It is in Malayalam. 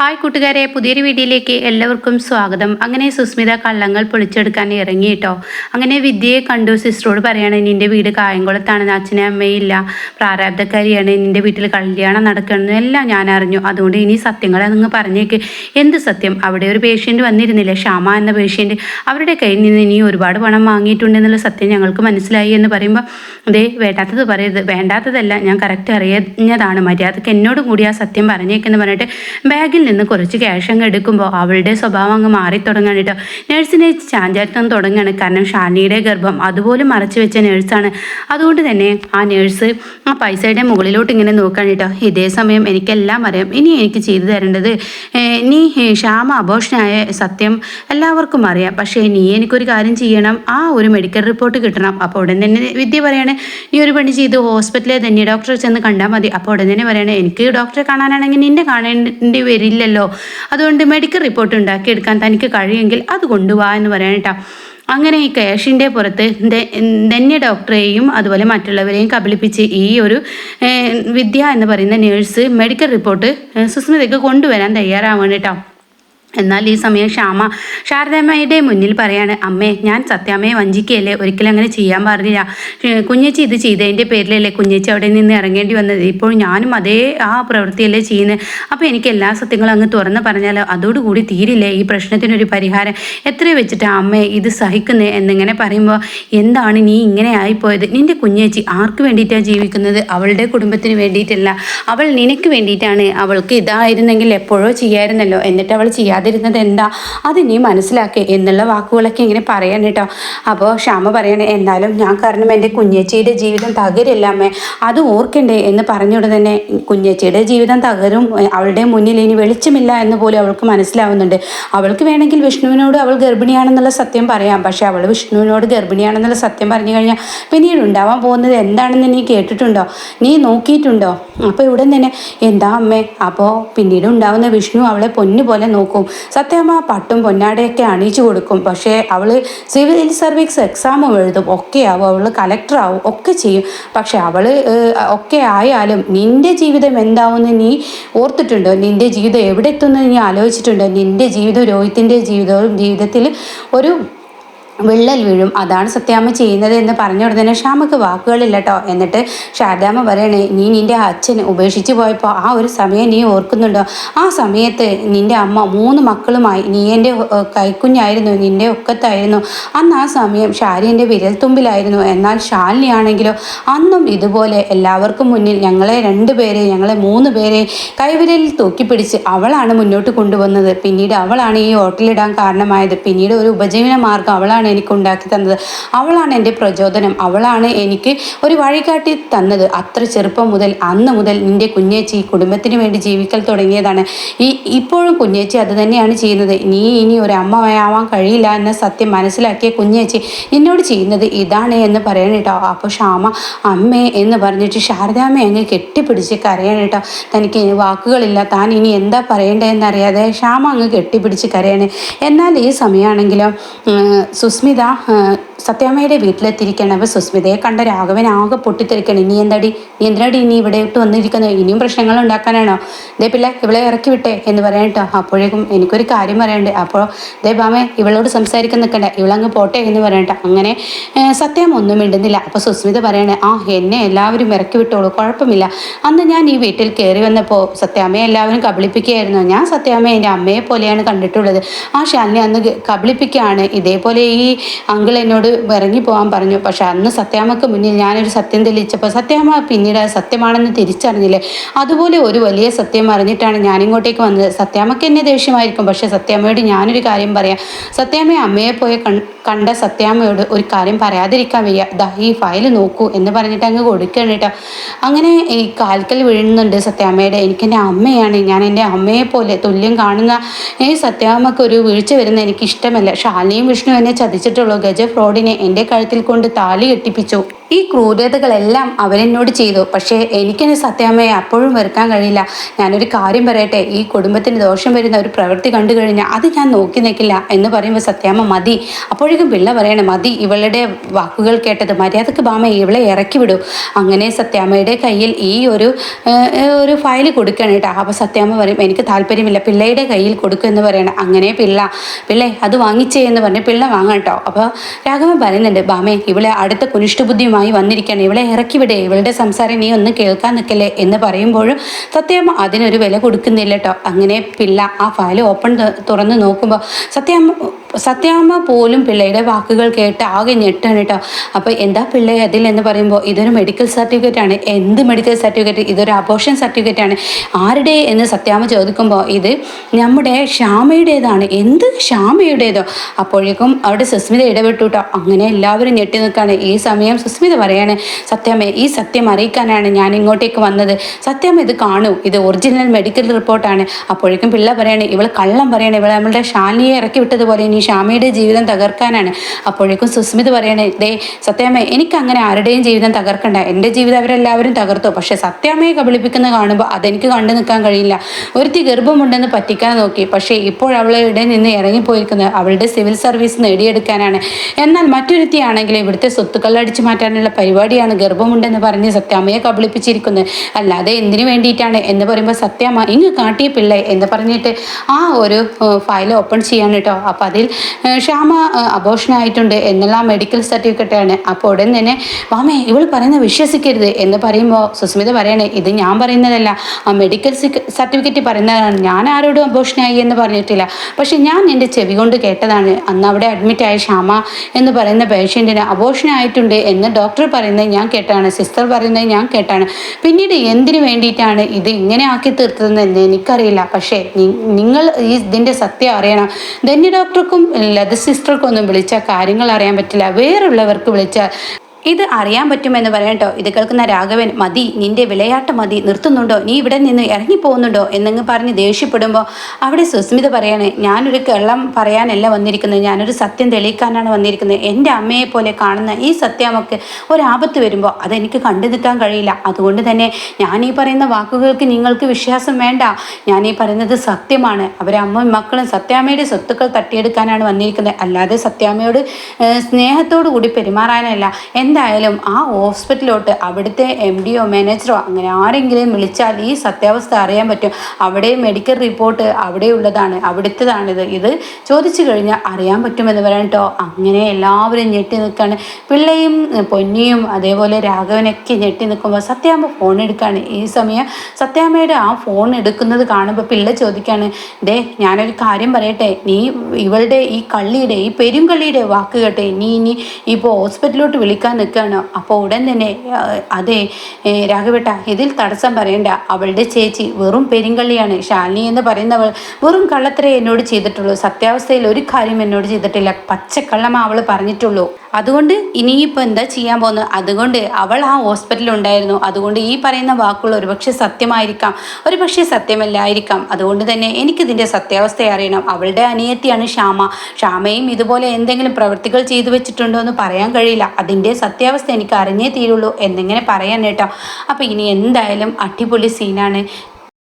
ഹായ് കൂട്ടുകാരെ പുതിയൊരു വീഡിയോയിലേക്ക് എല്ലാവർക്കും സ്വാഗതം. അങ്ങനെ സുസ്മിത കള്ളങ്ങൾ പൊളിച്ചെടുക്കാൻ ഇറങ്ങി കേട്ടോ. അങ്ങനെ വിദ്യയെ കണ്ടു. സിസ്റ്ററോട് പറയാണ് നിന്റെ വീട് കായംകുളത്താണ് അച്ഛനെ അമ്മയില്ല പ്രാരാബ്ധക്കാരിയാണ്. നിന്റെ വീട്ടിൽ കല്യാണം നടക്കണമെന്ന് എല്ലാം ഞാൻ അറിഞ്ഞു. അതുകൊണ്ട് ഇനി സത്യങ്ങളെ നിങ്ങൾ പറഞ്ഞേക്ക്. എന്ത് സത്യം? അവിടെ ഒരു പേഷ്യന്റ് വന്നിരുന്നില്ലേ? ക്ഷാമ എന്ന പേഷ്യന്റ് അവരുടെ കയ്യിൽ നിന്ന് ഇനി ഒരുപാട് പണം വാങ്ങിയിട്ടുണ്ടെന്നുള്ള സത്യം ഞങ്ങൾക്ക് മനസ്സിലായി എന്ന് പറയുമ്പോൾ അതേ വേണ്ടാത്തത് പറയരുത്. വേണ്ടാത്തതല്ല. ഞാൻ കറക്റ്റ് അറിയുന്നതാണ് മര്യാദയ്ക്ക് എന്നോടും കൂടി ആ സത്യം പറഞ്ഞേക്കെന്ന് പറഞ്ഞിട്ട് ബാഗിൽ നിന്ന് കുറച്ച് ക്യാഷ് അങ്ങ് എടുക്കുമ്പോൾ അവളുടെ സ്വഭാവം അങ്ങ് മാറി തുടങ്ങാണ് കേട്ടോ. നേഴ്സിനെ ചാഞ്ചാറ്റം തുടങ്ങുകയാണ് കാരണം ഷാനിയുടെ ഗർഭം അതുപോലെ മറച്ചു വെച്ച നേഴ്സാണ് അതുകൊണ്ട് തന്നെ ആ നേഴ്സ് ആ പൈസയുടെ മുകളിലോട്ട് ഇങ്ങനെ നോക്കുകയാണ് കേട്ടോ. ഇതേ സമയം എനിക്കെല്ലാം അറിയാം. ഇനി എനിക്ക് ചെയ്തു തരേണ്ടത് നീ ക്ഷാമ ശ്യാമ അബോഷനായ സത്യം എല്ലാവർക്കും അറിയാം. പക്ഷേ നീ എനിക്കൊരു കാര്യം ചെയ്യണം. ആ ഒരു മെഡിക്കൽ റിപ്പോർട്ട് കിട്ടണം. അപ്പോൾ ഉടൻ തന്നെ വിദ്യ പറയാണ് നീ ഒരു പണി ചെയ്ത് ഹോസ്പിറ്റലിൽ തന്നെ ഡോക്ടറെ ചെന്ന് കണ്ടാൽ മതി. അപ്പോൾ ഉടൻ തന്നെ പറയണേ എനിക്ക് ഡോക്ടറെ കാണാനാണെങ്കിൽ നിന്നെ കാണേണ്ടി വരില്ലല്ലോ അതുകൊണ്ട് മെഡിക്കൽ റിപ്പോർട്ട് ഉണ്ടാക്കിയെടുക്കാൻ തനിക്ക് കഴിയുമെങ്കിൽ അത് കൊണ്ടുപോകാൻ എന്ന് പറയാൻ കേട്ടോ അങ്ങനെ ഈ കേഷിന്റെ പുറത്ത് ധന്യ ഡോക്ടറെയും അതുപോലെ മറ്റുള്ളവരെയും കബളിപ്പിച്ച് ഈ ഒരു വിദ്യ എന്ന് പറയുന്ന നേഴ്സ് മെഡിക്കൽ റിപ്പോർട്ട് സുസ്മിതയ്ക്ക് കൊണ്ടുവരാൻ തയ്യാറാവാണ് കേട്ടോ എന്നാൽ ഈ സമയം ക്ഷാമ ശാരദാമ്മയുടെ മുന്നിൽ പറയാണ് അമ്മേ ഞാൻ സത്യാമ്മയെ വഞ്ചിക്കുകയല്ലേ? ഒരിക്കലും അങ്ങനെ ചെയ്യാൻ പാടില്ല. കുഞ്ഞേച്ചി ഇത് ചെയ്തതിന്റെ പേരിലല്ലേ കുഞ്ഞേച്ചി അവിടെ നിന്ന് ഇറങ്ങേണ്ടി വന്നത്? ഇപ്പോൾ ഞാനും അതേ ആ പ്രവൃത്തിയല്ലേ ചെയ്യുന്നത്. അപ്പോൾ എനിക്ക് എല്ലാ സത്യങ്ങളും അങ്ങ് തുറന്ന് പറഞ്ഞാലോ അതോടുകൂടി തീരില്ലേ? ഈ പ്രശ്നത്തിനൊരു പരിഹാരം. എത്ര വെച്ചിട്ടാ അമ്മേ ഇത് സഹിക്കുന്നത് എന്നിങ്ങനെ പറയുമ്പോൾ എന്താണ് നീ ഇങ്ങനെ ആയിപ്പോയത്? നിന്റെ കുഞ്ഞേച്ചി ആർക്ക് വേണ്ടിയിട്ടാണ് ജീവിക്കുന്നത്? അവളുടെ കുടുംബത്തിന് വേണ്ടിയിട്ടല്ല. അവൾ നിനക്ക് വേണ്ടിയിട്ടാണ്. അവൾക്ക് ഇതായിരുന്നെങ്കിൽ എപ്പോഴോ ചെയ്യായിരുന്നല്ലോ. എന്നിട്ട് അവൾ ചെയ്യാതിരുന്നത് എന്താ? അത് നീ മനസ്സിലാക്കി എന്നുള്ള വാക്കുകളൊക്കെ ഇങ്ങനെ പറയാൻ കേട്ടോ. അപ്പോൾ ക്ഷാമ പറയണേ എന്നാലും ഞാൻ കാരണം എന്റെ കുഞ്ഞേച്ചിയുടെ ജീവിതം തകരില്ലാമേ അത് ഓർക്കണ്ടേ? എന്ന് പറഞ്ഞുകൊണ്ട് തന്നെ കുഞ്ഞേച്ചിയുടെ ജീവിതം തകരും. അവളുടെ മുന്നിൽ ഇനി വെളിച്ചമില്ല എന്ന് പോലും അവൾക്ക് മനസ്സിലാവുന്നുണ്ട്. അവൾക്ക് വേണമെങ്കിൽ വിഷ്ണുവിനോട് അവൾ ഗർഭിണിയാണെന്നുള്ള സത്യം പറയാം. പക്ഷേ അവൾ വിഷ്ണുവിനോട് ഗർഭിണിയാണെന്നുള്ള സത്യം പറഞ്ഞു കഴിഞ്ഞാൽ പിന്നീട് ഉണ്ടാവാൻ പോകുന്നത് എന്താണെന്ന് നീ കേട്ടിട്ടുണ്ടോ? നീ നോക്കിയിട്ടുണ്ടോ? അപ്പോൾ ഇവിടെ തന്നെ എന്താ അമ്മേ? അപ്പോൾ പിന്നീട് ഉണ്ടാവുന്ന വിഷ്ണു അവളെ പൊന്നു പോലെ നോക്കും. സത്യമ്മ പട്ടും പൊന്നാടയൊക്കെ അണിയിച്ചു കൊടുക്കും. പക്ഷേ അവൾ സിവിൽ സർവീസ് എക്സാമും എഴുതും. ഒക്കെ ആവും. അവൾ കളക്ടർ ആവും. ഒക്കെ ചെയ്യും. പക്ഷെ അവൾ ഒക്കെ ആയാലും നിന്റെ ജീവിതം എന്താവുമെന്ന് നീ ഓർത്തിട്ടുണ്ടോ? നിന്റെ ജീവിതം എവിടെ എത്തുമെന്ന് നീ ആലോചിച്ചിട്ടുണ്ടോ? നിന്റെ ജീവിതം രോഹിത്തിന്റെ ജീവിതവും ജീവിതത്തിൽ ഒരു വിള്ളൽ വീഴും. അതാണ് സത്യാമ്മ ചെയ്യുന്നത് എന്ന് പറഞ്ഞ ഉടനെ ഷാമക്ക് വാക്കുകളില്ല കേട്ടോ എന്നിട്ട് ശാരദാമ്മ പറയണേ നീ നിന്റെ അച്ഛൻ ഉപേക്ഷിച്ച് പോയപ്പോൾ ആ ഒരു സമയം നീ ഓർക്കുന്നുണ്ടോ? ആ സമയത്ത് നിന്റെ അമ്മ മൂന്ന് മക്കളുമായി നീ എന്റെ കൈക്കുഞ്ഞായിരുന്നു നിന്റെ ഒക്കത്തായിരുന്നു. അന്ന് ആ സമയം ഷാരിന്റെ വിരൽത്തുമ്പിലായിരുന്നു എന്നാൽ ഷാലിനിയാണെങ്കിലോ അന്നും ഇതുപോലെ എല്ലാവർക്കും മുന്നിൽ ഞങ്ങളെ രണ്ട് പേരെ ഞങ്ങളെ മൂന്ന് പേരെ കൈവിരലിൽ തൂക്കിപ്പിടിച്ച് അവളാണ് മുന്നോട്ട് കൊണ്ടുവന്നത്. പിന്നീട് അവളാണ് ഈ ഹോട്ടലിടാൻ കാരണമായത്. പിന്നീട് ഒരു ഉപജീവന മാർഗം അവളാണ് എനിക്ക് ഉണ്ടാക്കി തന്നത്. അവളാണ് എന്റെ പ്രചോദനം. അവളാണ് എനിക്ക് ഒരു വഴികാട്ടി തന്നത്. അത്ര ചെറുപ്പം മുതൽ അന്ന് മുതൽ നിന്റെ കുഞ്ഞേച്ചി കുടുംബത്തിന് വേണ്ടി ജീവിക്കൽ തുടങ്ങിയതാണ്. ഈ ഇപ്പോഴും കുഞ്ഞേച്ചി അത് തന്നെയാണ് ചെയ്യുന്നത്. നീ ഇനി ഒരു അമ്മയാവാൻ കഴിയില്ല എന്ന സത്യം മനസ്സിലാക്കിയ കുഞ്ഞേച്ചി നിന്നോട് ചെയ്യുന്നത് ഇതാണ് എന്ന് പറയണം കേട്ടോ. അപ്പോൾ ക്ഷാമ അമ്മേ എന്ന് പറഞ്ഞിട്ട് ശാരദാമ്മ അങ്ങ് കെട്ടിപ്പിടിച്ച് കരയണം കേട്ടോ. തനിക്ക് വാക്കുകളില്ല. താൻ ഇനി എന്താ പറയേണ്ടതെന്ന് അറിയാതെ ക്ഷാമ അങ്ങ് കെട്ടിപ്പിടിച്ച് കരയാണ്. എന്നാൽ ഈ സമയമാണെങ്കിലും ഉം, സുസ്മിത സത്യാമ്മയുടെ വീട്ടിലെത്തിയിരിക്കുകയാണ് സുസ്മിതയെ കണ്ട രാഘവൻ ആകെ പൊട്ടിത്തെറിക്കണം. ഇനി എന്താടി? നീ എന്തിനാടി ഇനി ഇവിടെ ഇട്ട് വന്നിരിക്കുന്നത്? ഇനിയും പ്രശ്നങ്ങൾ ഉണ്ടാക്കാനാണോ? ദേ പിള്ള ഇവളെ ഇറക്കി വിട്ടേ എന്ന് പറയാൻ കേട്ടോ. അപ്പോഴേക്കും എനിക്കൊരു കാര്യം പറയണ്ട് അപ്പോൾ ദേ ബാമേ ഇവളോട് സംസാരിക്കാൻ നിൽക്കണ്ട ഇവളങ്ങ് പോട്ടെ എന്ന് പറയണ്ട അങ്ങനെ സത്യം ഒന്നും മിണ്ടുന്നില്ല. അപ്പോൾ സുസ്മിത പറയണേ ആ എന്നെ എല്ലാവരും ഇറക്കി വിട്ടോളൂ. കുഴപ്പമില്ല. അന്ന് ഞാൻ ഈ വീട്ടിൽ കയറി വന്നപ്പോൾ സത്യാമ്മയെ എല്ലാവരും കബളിപ്പിക്കുകയായിരുന്നു. ഞാൻ സത്യാമ്മയെ എന്റെ അമ്മയെ പോലെയാണ് കണ്ടിട്ടുള്ളത്. ആ ശാലിനി അന്ന് കബളിപ്പിക്കുകയാണ്. ഇതേപോലെ ഈ അങ്കിൾ എന്നോട് ഇറങ്ങി പോകാൻ പറഞ്ഞു. പക്ഷെ അന്ന് സത്യാമ്മക്ക് മുന്നിൽ ഞാനൊരു സത്യം തെളിയിച്ചപ്പോൾ സത്യാമ്മ പിന്നീട് അത് സത്യമാണെന്ന് തിരിച്ചറിഞ്ഞില്ലേ? അതുപോലെ ഒരു വലിയ സത്യം അറിഞ്ഞിട്ടാണ് ഞാനിങ്ങോട്ടേക്ക് വന്നത്. സത്യാമ്മക്ക് എന്നെ ദേഷ്യമായിരിക്കും. പക്ഷെ സത്യാമ്മയോട് ഞാനൊരു കാര്യം പറയാം. സത്യാമ്മയെ അമ്മയെ പോയ കണ്ട സത്യാമ്മയോട് ഒരു കാര്യം പറയാതിരിക്കാൻ വയ്യ. ദാ ഈ ഫയൽ നോക്കൂ എന്ന് പറഞ്ഞിട്ട് അങ്ങ് കൊടുക്കണം കേട്ടോ. അങ്ങനെ ഈ കാൽക്കൽ വീഴുന്നുണ്ട് സത്യാമ്മയുടെ. എനിക്ക് എന്റെ അമ്മയാണ്. ഞാൻ എന്റെ അമ്മയെ പോലെ തുല്യം കാണുന്ന ഈ സത്യാമ്മക്ക് ഒരു വീഴ്ച വരുന്ന എനിക്ക് ഇഷ്ടമല്ല ഷാലിനിയും വിഷ്ണു എന്നെ ചതിച്ചിട്ടുള്ളൂ. ഗജ ഫ്രോഡ് പാടിനെ എന്റെ കഴുത്തിൽ കൊണ്ട് താലി കെട്ടിപ്പിച്ചു. ഈ ക്രൂരതകളെല്ലാം അവരെന്നോട് ചെയ്തു. പക്ഷേ എനിക്കെന്നെ സത്യാമ്മയെ അപ്പോഴും വെറുക്കാൻ കഴിയില്ല. ഞാനൊരു കാര്യം പറയട്ടെ ഈ കുടുംബത്തിന് ദോഷം വരുന്ന ഒരു പ്രവൃത്തി കണ്ടു കഴിഞ്ഞാൽ അത് ഞാൻ നോക്കി നിൽക്കില്ല എന്ന് പറയുമ്പോൾ സത്യാമ്മ മതി. അപ്പോഴേക്കും പിള്ള പറയണേ മതി ഇവളുടെ വാക്കുകൾ കേട്ടത് മര്യാദയ്ക്ക് ബാമ ഇവളെ ഇറക്കി വിടൂ. അങ്ങനെ സത്യാമ്മയുടെ കയ്യിൽ ഈ ഒരു ഒരു ഫയൽ കൊടുക്കണം കേട്ടോ. അപ്പോൾ സത്യാമ്മ പറയും എനിക്ക് താല്പര്യമില്ല പിള്ളയുടെ കയ്യിൽ കൊടുക്കും എന്ന് പറയണം. അങ്ങനെ പിള്ള പിള്ളേ അത് വാങ്ങിച്ചേ എന്ന് പറഞ്ഞ് പിള്ള വാങ്ങാം കേട്ടോ. അപ്പോൾ രാഘവൻ പറയുന്നുണ്ട് ബാമേ ഇവളെ അടുത്ത കുനിഷ്ഠബുദ്ധിയുമായി വന്നിരിക്കുകയാണ്. ഇവളെ ഇറക്കി വിടേ. ഇവളുടെ സംസാരം നീ ഒന്ന് കേൾക്കാൻ നിൽക്കല്ലേ എന്ന് പറയുമ്പോഴും സത്യാമ്മ അതിനൊരു വില കൊടുക്കുന്നില്ല കേട്ടോ അങ്ങനെ പിള്ള ആ ഫയൽ ഓപ്പൺ തുറന്ന് നോക്കുമ്പോൾ സത്യാമ്മ സത്യാമ്മ പോലും പിള്ളയുടെ വാക്കുകൾ കേട്ട് ആകെ ഞെട്ടാണ് കേട്ടോ. അപ്പോൾ എന്താ പിള്ളേ അതിൽ എന്ന് പറയുമ്പോൾ ഇതൊരു മെഡിക്കൽ സർട്ടിഫിക്കറ്റ് ആണ്. എന്ത് മെഡിക്കൽ സർട്ടിഫിക്കറ്റ് ഇതൊരു അബോഷൻ സർട്ടിഫിക്കറ്റ് ആണ്. ആരുടെ എന്ന് സത്യാമ്മ ചോദിക്കുമ്പോൾ ഇത് നമ്മുടെ ശ്യാമയുടേതാണ്. എന്ത് ശ്യാമയുടേതോ? അപ്പോഴേക്കും അവിടെ സുസ്മിത ഇടപെട്ടു കേട്ടോ. അങ്ങനെ എല്ലാവരും ഞെട്ടി നിൽക്കുകയാണ് ഈ സമയം സുസ്മിത പറയാണ് സത്യാമ്മ ഈ സത്യം അറിയിക്കാനാണ് ഞാൻ ഇങ്ങോട്ടേക്ക് വന്നത്. സത്യാമ്മ ഇത് കാണൂ. ഇത് ഒറിജിനൽ മെഡിക്കൽ റിപ്പോർട്ടാണ് അപ്പോഴേക്കും പിള്ള പറയാണ് ഇവൾ കള്ളം പറയാണ്. ഇവൾ നമ്മളുടെ ശാലിനിയെ ഇറക്കി വിട്ടതുപോലെ ഇനി ഷാമയുടെ ജീവിതം തകർക്കാനാണ്. അപ്പോഴേക്കും സുസ്മിത പറയണേ ദേ സത്യാമ്മ എനിക്ക് അങ്ങനെ ആരുടെയും ജീവിതം തകർക്കണ്ട. എന്റെ ജീവിതം അവരെല്ലാവരും തകർത്തു. പക്ഷെ സത്യാമ്മയെ കബളിപ്പിക്കുന്ന കാണുമ്പോൾ അതെനിക്ക് കണ്ടു നിൽക്കാൻ കഴിയില്ല. ഒരുത്തി ഗർഭമുണ്ടെന്ന് പറ്റിക്കാൻ നോക്കി. പക്ഷേ ഇപ്പോൾ അവളുടെ നിന്ന് ഇറങ്ങിപ്പോയിരിക്കുന്നത് അവളുടെ സിവിൽ സർവീസ് നേടിയെടുക്കാനാണ്. എന്നാൽ മറ്റൊരുത്തിയാണെങ്കിൽ ഇവിടുത്തെ സ്വത്തുക്കൾ അടിച്ചു മാറ്റാനുള്ള പരിപാടിയാണ് ഗർഭമുണ്ടെന്ന് പറഞ്ഞ് സത്യാമ്മയെ കബളിപ്പിച്ചിരിക്കുന്നത്. അല്ലാതെ എന്തിനു വേണ്ടിയിട്ടാണ്? എന്ന് പറയുമ്പോൾ സത്യാമ്മ ഇങ്ങ് കാട്ടിയ പിള്ളേ എന്ന് പറഞ്ഞിട്ട് ആ ഒരു ഫയൽ ഓപ്പൺ ചെയ്യാൻ കേട്ടോ. അപ്പോൾ അതിൽ ശ്യാമ അബോഷനായിട്ടുണ്ട്. എന്നുള്ള മെഡിക്കൽ സർട്ടിഫിക്കറ്റ് ആണ് അപ്പോൾ ഉടൻ തന്നെ വാമേ ഇവൾ പറയുന്നത് വിശ്വസിക്കരുത് എന്ന് പറയുമ്പോൾ സുസ്മിത പറയണേ ഇത് ഞാൻ പറയുന്നതല്ല. ആ മെഡിക്കൽ സർട്ടിഫിക്കറ്റ് പറയുന്നതാണ്. ഞാൻ ആരോടും അബോഷനായി എന്ന് പറഞ്ഞിട്ടില്ല. പക്ഷെ ഞാൻ എന്റെ ചെവി കൊണ്ട് കേട്ടതാണ്. അന്ന് അവിടെ അഡ്മിറ്റായ ശ്യാമ എന്ന് പറയുന്ന പേഷ്യന്റിന് അബോഷനായിട്ടുണ്ട് എന്ന് ഡോക്ടർ പറയുന്നത് ഞാൻ കേട്ടാണ്. സിസ്റ്റർ പറയുന്നത് ഞാൻ കേട്ടാണ്. പിന്നീട് എന്തിനു വേണ്ടിയിട്ടാണ് ഇത് ഇങ്ങനെ ആക്കി തീർത്തതെന്ന് എനിക്കറിയില്ല. പക്ഷേ നിങ്ങൾ ഈ ഇതിന്റെ സത്യം അറിയണം. ധന്യ ഡോക്ടർക്കും ലത സിസ്റ്റർക്കൊന്നും വിളിച്ചാൽ കാര്യങ്ങൾ അറിയാൻ പറ്റില്ല. വേറുള്ളവർക്ക് വിളിച്ചാൽ ഇത് അറിയാൻ പറ്റുമെന്ന് പറയട്ടോ ഇത് കേൾക്കുന്ന രാഘവൻ മതി നിന്റെ വിളയാട്ട മതി. നിർത്തുന്നുണ്ടോ? നീ ഇവിടെ നിന്ന് ഇറങ്ങിപ്പോകുന്നുണ്ടോ? എന്നങ്ങ് പറഞ്ഞ് ദേഷ്യപ്പെടുമ്പോൾ അവിടെ സുസ്മിത പറയാണ് ഞാനൊരു കള്ളം പറയാനല്ല വന്നിരിക്കുന്നത്. ഞാനൊരു സത്യം തെളിയിക്കാനാണ് വന്നിരിക്കുന്നത്. എന്റെ അമ്മയെ പോലെ കാണുന്ന ഈ സത്യാമക്ക് ഒരാപത്ത് വരുമ്പോൾ അതെനിക്ക് കണ്ടു നിൽക്കാൻ കഴിയില്ല. അതുകൊണ്ട് തന്നെ ഞാൻ ഈ പറയുന്ന വാക്കുകൾക്ക് നിങ്ങൾക്ക് വിശ്വാസം വേണ്ട. ഞാൻ ഈ പറയുന്നത് സത്യമാണ്. അവരെ അമ്മയും മക്കളും സത്യാമ്മയുടെ സ്വത്തുക്കൾ തട്ടിയെടുക്കാനാണ് വന്നിരിക്കുന്നത്. അല്ലാതെ സത്യാമ്മയോട് സ്നേഹത്തോടു കൂടി പെരുമാറാനല്ല. എന്തായാലും ആ ഹോസ്പിറ്റലിലോട്ട് അവിടുത്തെ എം ഡിയോ മാനേജറോ അങ്ങനെ ആരെങ്കിലും വിളിച്ചാൽ ഈ സത്യാവസ്ഥ അറിയാൻ പറ്റും. അവിടെ മെഡിക്കൽ റിപ്പോർട്ട് അവിടെയുള്ളതാണ് അവിടുത്തേതാണിത്. ഇത് ചോദിച്ചു കഴിഞ്ഞാൽ അറിയാൻ പറ്റുമെന്ന് പറയാൻ കേട്ടോ അങ്ങനെ എല്ലാവരും ഞെട്ടി നിൽക്കുകയാണ് പിള്ളയും പൊന്നിയും അതേപോലെ രാഘവനൊക്കെ ഞെട്ടി നിൽക്കുമ്പോൾ സത്യാമ്മ ഫോൺ എടുക്കുകയാണ് ഈ സമയം സത്യാമ്മയുടെ ആ ഫോൺ എടുക്കുന്നത് കാണുമ്പോൾ പിള്ള ചോദിക്കുകയാണ് ദേ ഞാനൊരു കാര്യം പറയട്ടെ. നീ ഇവളുടെ ഈ കള്ളിയുടെ ഈ പെരും കള്ളിയുടെ വാക്ക് കേട്ടെ. നീ ഇനി ഇപ്പോൾ ഹോസ്പിറ്റലിലോട്ട് വിളിക്കാൻ നിൽക്കുകയാണ്. അപ്പോൾ ഉടൻ തന്നെ അതെ രാഘവേട്ട ഇതിൽ തടസ്സം പറയണ്ട. അവളുടെ ചേച്ചി വെറും പെരിങ്കള്ളിയാണ്. ശാലിനി എന്ന് പറയുന്നവൾ വെറും കള്ളത്തരേ എന്നോട് ചെയ്തിട്ടുള്ളൂ. സത്യാവസ്ഥയിൽ ഒരു കാര്യം എന്നോട് ചെയ്തിട്ടില്ല. പച്ചക്കള്ളമാ അവൾ പറഞ്ഞിട്ടുള്ളൂ. അതുകൊണ്ട് ഇനിയിപ്പോൾ എന്താ ചെയ്യാൻ പോകുന്നത്? അതുകൊണ്ട് അവൾ ആ ഹോസ്പിറ്റലിൽ ഉണ്ടായിരുന്നു അതുകൊണ്ട് ഈ പറയുന്ന വാക്കുകൾ ഒരുപക്ഷെ സത്യമായിരിക്കാം. ഒരുപക്ഷെ സത്യമല്ലായിരിക്കാം. അതുകൊണ്ട് തന്നെ എനിക്കിതിന്റെ സത്യാവസ്ഥ അറിയണം. അവളുടെ അനിയത്തിയാണ് ക്ഷാമ ക്ഷാമയും ഇതുപോലെ എന്തെങ്കിലും പ്രവൃത്തികൾ ചെയ്തു വെച്ചിട്ടുണ്ടോ എന്ന് പറയാൻ കഴിയില്ല. അതിന്റെ സത്യാവസ്ഥ എനിക്ക് അറിഞ്ഞേ തീരുള്ളൂ. എന്നിങ്ങനെ പറയാൻ കേട്ടോ. അപ്പോൾ ഇനി എന്തായാലും അടിപൊളി സീനാണ്